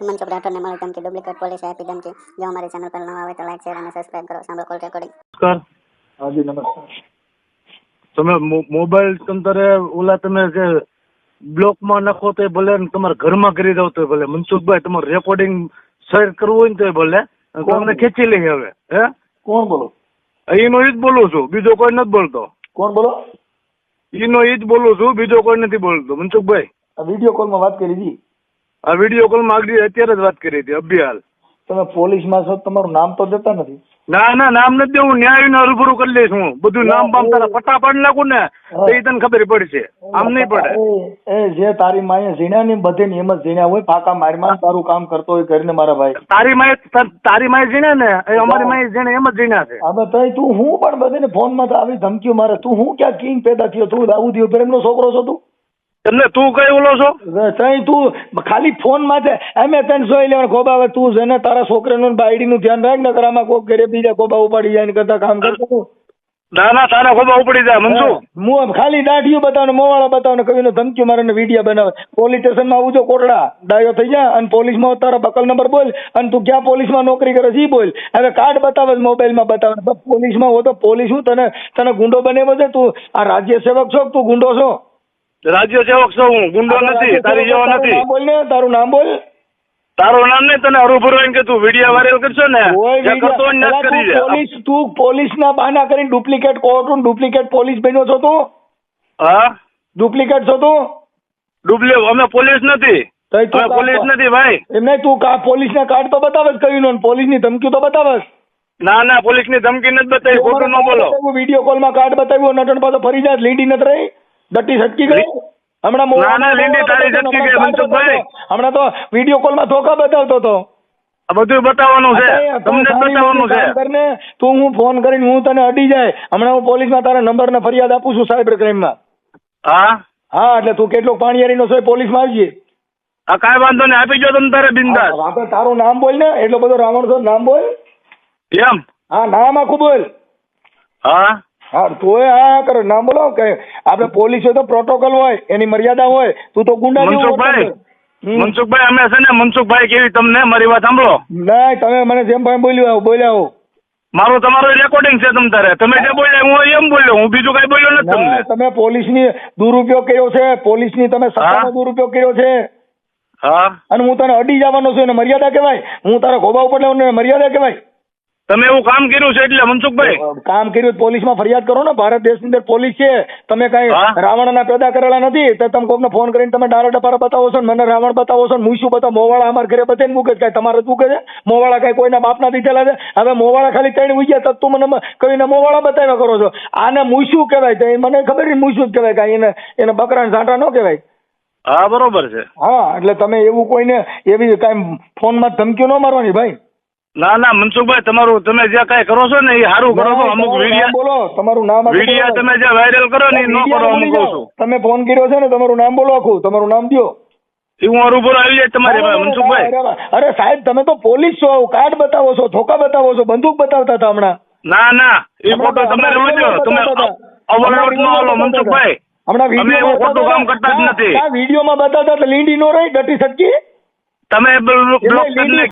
મનસુખ રાઠોડને મળી ધમકી ડુપ્લિકેટ પોલીસે આપી ધમકી જો અમારી ચેનલ પર નવા આવે તો લાઈક શેર અને સબસ્ક્રાઇબ કરો. સાંભળો કોલ રેકોર્ડિંગ નમસ્કાર. હાજી નમસ્કાર. તમે મોબાઈલ તંતરે ઓલા તમે જે બ્લોકમાં નાખો તો ભલે ને તમારા ઘરમાં કરી દો તો ભલે. મનસુખભાઈ તમારું રેકોર્ડિંગ શેર કરવું હોય ને તો ભલે. તમને ખેંચી લઈએ હવે હે? કોણ બોલો? એનો ઈ જ બોલું છું. બીજો કોઈ નથી બોલતો. કોણ બોલો? એનો ઈ જ બોલું છું. બીજો કોઈ નથી બોલતો. મનસુખભાઈ. આ વીડિયો કોલમાં વાત કરી હતી આ વીડિયો કોલમાં આગળ અત્યારે જ વાત કરી હતી અભિહાલ તમે પોલીસમાં છો તમારું નામ તો દેતા નથી. ના ના નામ નથી દેવું ન્યાય રૂબરૂ કરી લઈશ હું. બધું નામ બામ તારા પાડી નાખું ને તો એ તને ખબર પડશે. આમ નહીં પડે. એ જે તારી માએ ઝીણ્યા ને બધે એમ જ ઝીણ્યા હોય ફાકા મારીમાં તારું કામ કરતો હોય કરીને મારા ભાઈ. તારી માએ તારી માએ ઝીણ્યા ને એ અમારી માએ જીણે એમ જ જીણ્યા છે. હવે તો તું હું પણ બધે ફોનમાં તો આવી ધમકીઓ મારે. તું હું ક્યાં કિંગ પેદા થયો? તું દાઉદી પ્રેમનો છોકરો છો તું? તમને તું કઈ ઓલો છો? તઈ તું ખાલી ફોનમાં છે એમ તને જોઈ લેવાનું ખોબા હવે તું છે ને તારા છોકરાનું બાયડી નું ધ્યાન રાખ ને આમાં કોક ઘરે બીજા ખોબા ઉપાડી જાય ને કરતા કામ કરતો ના ના તારા ખોબા ઉપડી જાય મનસુખ મું ખાલી દાઢીઓ બતાવને મોવાળા બતાવને કવિ નો ધમકી મારે ને વીડિયો બનાવે. પોલીસ સ્ટેશનમાં આવું આવજો કોટડા ડાયો થઈ જા અને પોલીસમાં તારા બકલ નંબર બોલ અને તું ક્યાં પોલીસમાં નોકરી કરે છે બોલ. હવે કાર્ડ બતાવે મોબાઈલમાં બતાવે પોલીસમાં હો તો પોલીસ હું તને તને ગુંડો બનાવ્યો છે? તું આ રાજ્ય સેવક છો તું ગુંડો છો? રાજ્ય સેવક છું હું ગુંડો નથી તારી જેવો નથી. બોલ ને તારું નામ બોલ. તારું નામ નહીં તને હરું એમ કે તું? વીડિયો વાયરલ કરશો ને? ઓય જે કરતો હોય ને પેલા જ કરી તું પોલીસ ના બહાના કરીને ડુપ્લિકેટ કોર્ટ ડુપ્લિકેટ પોલીસ બન્યો છો તું? હા? ડુપ્લિકેટ છો તું? ડુપ્લે અમે પોલીસ નથી. તું પોલીસ નથી ભાઈ. એમને તું કા પોલીસના કાર્ડ તો બતાવે કયું નો પોલીસની ધમકી તો બતાવે. ના ના પોલીસની ધમકી નથી બતાવી ખોટું ન બોલો. વીડિયો કોલમાં કાર્ડ બતાવ્યું નટણ પાછો ફરી જાય લીંડી નથી રહી. ડટ્ટી છટકી ગઈ હમણાં મો- ના, ના, લીંડી તારી છટકી ગઈ, હમણાં મનસુખભાઈ. હમણાં તો વીડિયો કોલમાં ધોકા બતાવતો હતો. બધું બતાવવાનું છે. તમને બતાવવાનું છે. કરને. તું હું ફોન કરીને હું તને અડી જાય. હમણાં હું પોલીસમાં તારા નંબર ને ફરિયાદ આપું છું સાયબર ક્રાઇમમાં હા? હા એટલે તું કેટલો પાણીયારીનો છે પોલીસ પોલીસમાં આવજે. આ કાંઈ વાંધો નહીં. આપી જો તમે તારે બિંદાસ. આપણે તારું નામ બોલ ને. એટલો બધો રાવણ છો નામ બોલ. એમ? હા નામ આખું બોલ. હા? હા તોય હા કરે ના બોલો કે આપણે પોલીસ હોય તો પ્રોટોકોલ હોય એની મર્યાદા હોય તું તો ગુંડા મનસુખભાઈ. મનસુખભાઈ અમે છે ને મનસુખભાઈ કેવી તમને મારી વાત સાંભળો. ના તમે મને જેમ ભાઈ બોલ્યો આવું બોલ્યા મારું તમારું રેકોર્ડિંગ છે તમ તારે. તમે જે બોલ્યા હું એમ બોલ્યો હું બીજું કઈ બોલ્યો નથી તમને. ના, તમે પોલીસની દુરુપયોગ કર્યો છે પોલીસની તમે સત્તાનો દુરુપયોગ કર્યો છે. હા. અને હું તને અડી જવાનો છું એને મર્યાદા કહેવાય. હું તારા ખોબા ઉપર લેવાનું મર્યાદા કહેવાય. તમે એવું કામ કર્યું છે એટલે મનસુખભાઈ? કામ કર્યું પોલીસમાં ફરિયાદ કરો ને. ભારત દેશની અંદર પોલીસ છે. તમે કઈ? રાવણના પેદા કરેલા નથી તો તમે કોકને ફોન કરીને તમે ડારા ડપારા બતાવો છો મને રાવણ બતાવો છો હું શું બતાવો? મોવાળા અમારા ઘરે બધાને મૂકે છે. તમારે શું છે? મોવાળા કઈ કોઈના બાપના દીધેલા છે? હવે મોવાળા ખાલી ત્રણ ઉગ્યા તો તું મને કહીને મોવાળા બતાવ્યા કરો છો. આને મૂછું કહેવાય? તો મને ખબર નહીં મૂછું જ કહેવાય? કાંઈ એને એને બકરાને ઝાંટા ન કહેવાય? હા બરોબર છે. હા એટલે તમે એવું કોઈને એવી કાંઈ ફોનમાં ધમકીઓ ન મારવાની ભાઈ. ના ના મનસુખભાઈ તમારું તમે જે કઈ કરો છો ને એ સારું કરો છો. અમુક વિડીયા બોલો તમારું નામ વિડીયા તમે જે વાયરલ કરો ને એ ન કરો અમુક કહું છું તમે ફોન કર્યો છે ને તમારું નામ બોલો આખું તમારું નામ દો હું રૂબરૂ આવી જાય તમારી પાસે મનસુખભાઈ. અરે, સાહેબ તમે તો પોલીસ છો કાર્ડ બતાવો છો ધોકા બતાવો છો બંદૂક બતાવતા હતા હમણાં. ના ના એ ફોટો તમે હમણાં તમે બતાવતા નો video મનસુખભાઈ. હમણાં વીડિયો ખોટું કામ કરતા જ નથી. વિડીયોમાં બતાવતા એટલે લીંડી નો રહી ડટી સટકી? તમે